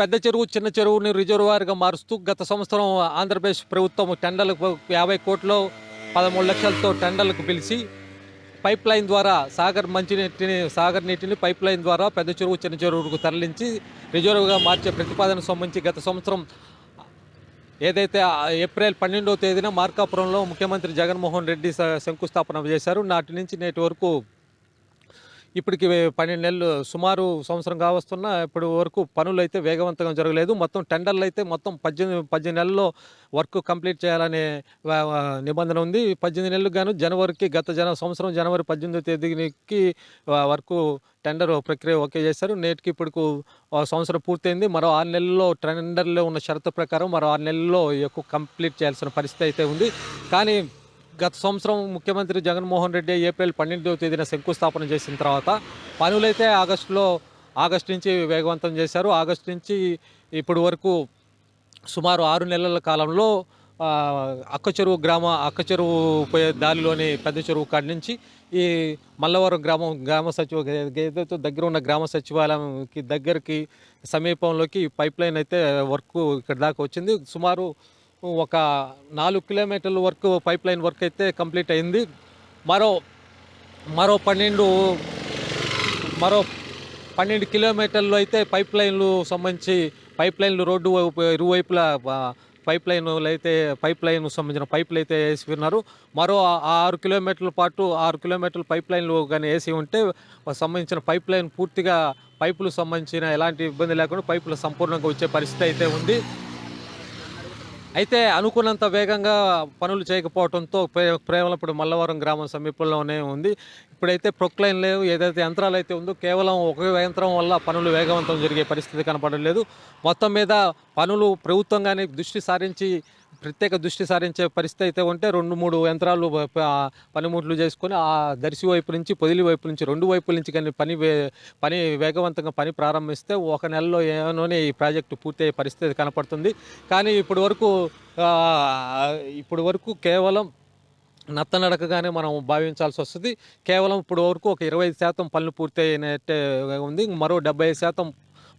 పెద్ద చెరువు చిన్న చెరువుని రిజర్వాయర్గా మారుస్తూ గత సంవత్సరం ఆంధ్రప్రదేశ్ ప్రభుత్వం టెండర్లకు యాభై కోట్లు పదమూడు లక్షలతో టెండర్లకు పిలిచి పైప్ లైన్ ద్వారా సాగర్ మంచినీటిని సాగర్ నీటిని పైప్ లైన్ ద్వారా పెద్ద చెరువు చిన్న చెరువుకు తరలించి రిజర్వ్గా మార్చే ప్రతిపాదన సంబంధించి గత సంవత్సరం ఏదైతే ఏప్రిల్ పన్నెండవ తేదీన మార్కాపురంలో ముఖ్యమంత్రి జగన్మోహన్ రెడ్డి శంకుస్థాపన చేశారు. నాటి నుంచి నేటి వరకు ఇప్పటికి పన్నెండు నెలలు సుమారు సంవత్సరం కావస్తున్న ఇప్పటి వరకు పనులు అయితే వేగవంతంగా జరగలేదు. మొత్తం టెండర్లు అయితే మొత్తం పద్దెనిమిది పద్దెనిమిది నెలల్లో వర్క్ కంప్లీట్ చేయాలనే నిబంధన ఉంది. పద్దెనిమిది నెలలకు గాను జనవరికి గత జన సంవత్సరం జనవరి పద్దెనిమిదో తేదీకి వరకు టెండర్ ప్రక్రియ ఓకే చేశారు. నేటికి ఇప్పుడు సంవత్సరం పూర్తయింది. మరో ఆరు నెలల్లో టెండర్లో ఉన్న షరతు ప్రకారం మరో ఆరు నెలల్లో ఎక్కువ కంప్లీట్ చేయాల్సిన పరిస్థితి అయితే ఉంది. కానీ గత సంవత్సరం ముఖ్యమంత్రి జగన్మోహన్ రెడ్డి ఏప్రిల్ పన్నెండవ తేదీన శంకుస్థాపన చేసిన తర్వాత పనులైతే ఆగస్టులో ఆగస్టు నుంచి వేగవంతం చేశారు. ఆగస్టు నుంచి ఇప్పటి వరకు సుమారు ఆరు నెలల కాలంలో అక్క చెరువు గ్రామ అక్క చెరువు పోయే దారిలోని పెద్ద చెరువు కాడి నుంచి ఈ మల్లవరం గ్రామం గ్రామ సచివ ఏదైతే దగ్గర ఉన్న గ్రామ సచివాలయంకి దగ్గరికి సమీపంలోకి పైప్ లైన్ అయితే వర్క్ ఇక్కడ దాకా వచ్చింది. సుమారు ఒక నాలుగు కిలోమీటర్ల వరకు పైప్ లైన్ వర్క్ అయితే కంప్లీట్ అయింది. మరో మరో పన్నెండు మరో పన్నెండు కిలోమీటర్లు అయితే పైప్ లైన్లు సంబంధించి పైప్ లైన్లు రోడ్డు వైపు ఇరువైపులా పైప్ లైన్లు అయితే పైప్ లైన్ సంబంధించిన పైపులు అయితే వేసి ఉన్నారు. మరో ఆరు కిలోమీటర్ల పాటు ఆరు కిలోమీటర్ల పైప్ లైన్లు కానీ వేసి ఉంటే సంబంధించిన పైప్ లైన్ పూర్తిగా పైపులు సంబంధించిన ఎలాంటి ఇబ్బంది లేకుండా పైపులు సంపూర్ణంగా వచ్చే పరిస్థితి అయితే ఉంది. అయితే అనుకున్నంత వేగంగా పనులు చేయకపోవడంతో ప్రే- కేవలం మల్లవరం గ్రామం సమీపంలోనే ఉంది. ఇప్పుడైతే ప్రొక్లైన్ లేవు ఏదైతే యంత్రాలు అయితే ఉందో కేవలం ఒక యంత్రం వల్ల పనులు వేగవంతం జరిగే పరిస్థితి కనపడలేదు మొత్తం మీద పనులు ప్రభుత్వంగానే దృష్టి సారించి ప్రత్యేక దృష్టి సారించే పరిస్థితి అయితే ఉంటే రెండు మూడు యంత్రాలు పనిముట్లు చేసుకొని ఆ దర్శి వైపు నుంచి పొదిలి వైపు నుంచి రెండు వైపుల నుంచి కానీ పని వే- పని వేగవంతంగా పని ప్రారంభిస్తే ఒక నెలలో ఏమోనే ఈ ప్రాజెక్టు పూర్తయ్యే పరిస్థితి కనపడుతుంది. కానీ ఇప్పటి వరకు ఇప్పటి వరకు కేవలం నత్తనడకగానే మనం భావించాల్సి వస్తుంది. కేవలం ఇప్పుడు వరకు ఒక ఇరవై శాతం పనులు పూర్తి అయినట్టే ఉంది మరో డెబ్బై శాతం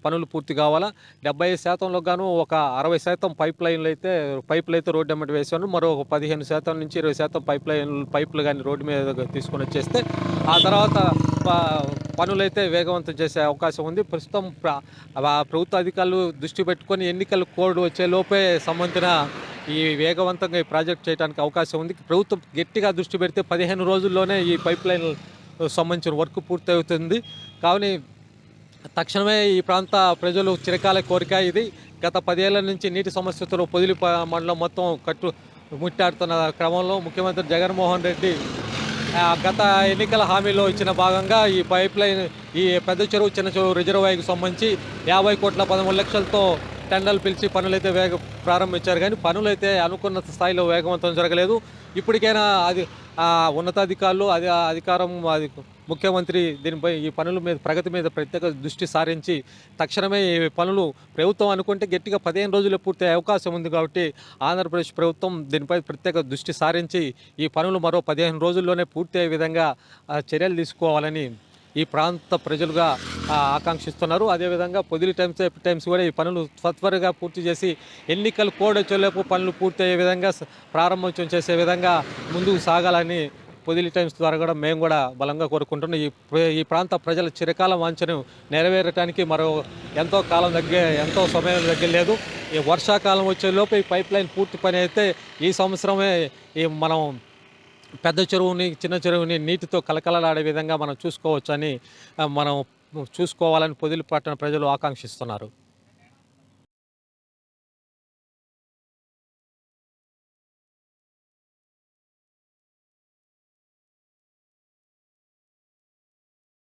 పనులు పూర్తి కావాలా? డెబ్బై శాతంలో గాను ఒక అరవై శాతం పైప్ లైన్లు అయితే పైపులు అయితే రోడ్డు వెంబడి వేసాను మరో ఒక పదిహేను శాతం నుంచి ఇరవై శాతం పైప్ లైన్ పైపులు కానీ రోడ్డు మీద తీసుకొని వచ్చేస్తే ఆ తర్వాత ప- వేగవంతం చేసే అవకాశం ఉంది. ప్రస్తుతం ప్రభుత్వ అధికారులు దృష్టి పెట్టుకొని ఎన్నికల కోడ్ వచ్చే లోపే సంబంధించిన ఈ వేగవంతంగా ఈ ప్రాజెక్ట్ చేయడానికి అవకాశం ఉంది. ప్రభుత్వం గట్టిగా దృష్టి పెడితే పదిహేను రోజుల్లోనే ఈ పైప్ లైన్ సంబంధించిన వర్క్ పూర్తి అవుతుంది కావున తక్షణమే ఈ ప్రాంత ప్రజలు చిరకాల కోరిక ఇది. గత పదేళ్ళ నుంచి నీటి సమస్యతో పొదిలి మండలం మొత్తం కట్టు ముట్టాడుతున్న క్రమంలో ముఖ్యమంత్రి జగన్మోహన్ రెడ్డి గత ఎన్నికల హామీలో ఇచ్చిన భాగంగా ఈ పైప్ లైన్ ఈ పెద్ద చెరువు చిన్న చెరువు రిజర్వాయర్కి సంబంధించి యాభై కోట్ల పదమూడు లక్షలతో టెండర్లు పిలిచి పనులైతే వేగ ప్రారంభించారు. కానీ పనులైతే అనుకున్న స్థాయిలో వేగవంతం జరగలేదు. ఇప్పటికైనా అది ఉన్నతాధికారులు అది ఆ అధికారం అది ముఖ్యమంత్రి దీనిపై ఈ పనుల మీద ప్రగతి మీద ప్రత్యేక దృష్టి సారించి తక్షణమే ఈ పనులు ప్రభుత్వం అనుకుంటే గట్టిగా పదిహేను రోజుల్లో పూర్తి అవకాశం ఉంది కాబట్టి ఆంధ్రప్రదేశ్ ప్రభుత్వం దీనిపై ప్రత్యేక దృష్టి సారించి ఈ పనులు మరో పదిహేను రోజుల్లోనే పూర్తి అయ్యే విధంగా చర్యలు తీసుకోవాలని ఈ ప్రాంత ప్రజలుగా ఆకాంక్షిస్తున్నారు. అదేవిధంగా పొదిలి టైమ్స్ టైమ్స్ కూడా ఈ పనులు త్వరగా పూర్తి చేసి ఎన్నికలు కోడొచ్చేలోపు పనులు పూర్తి అయ్యే విధంగా ప్రారంభోత్సవం చేసే విధంగా ముందుకు సాగాలని పొదిలి టైమ్స్ ద్వారా కూడా మేము కూడా బలంగా కోరుకుంటున్నాం. ఈ ఈ ప్రాంత ప్రజల చిరకాల వాంఛను నెరవేరటానికి మరో ఎంతో కాలం దగ్గర ఎంతో సమయం దగ్గర లేదు ఈ వర్షాకాలం వచ్చేలోపు ఈ పైప్ లైన్ పూర్తి పని అయితే ఈ సంవత్సరమే ఈ మనం పెద్ద చెరువుని చిన్న చెరువుని నీటితో కలకలలాడే విధంగా మనం చూసుకోవచ్చని మనం చూసుకోవాలని పొదిలి పట్టణ ప్రజలు ఆకాంక్షిస్తున్నారు.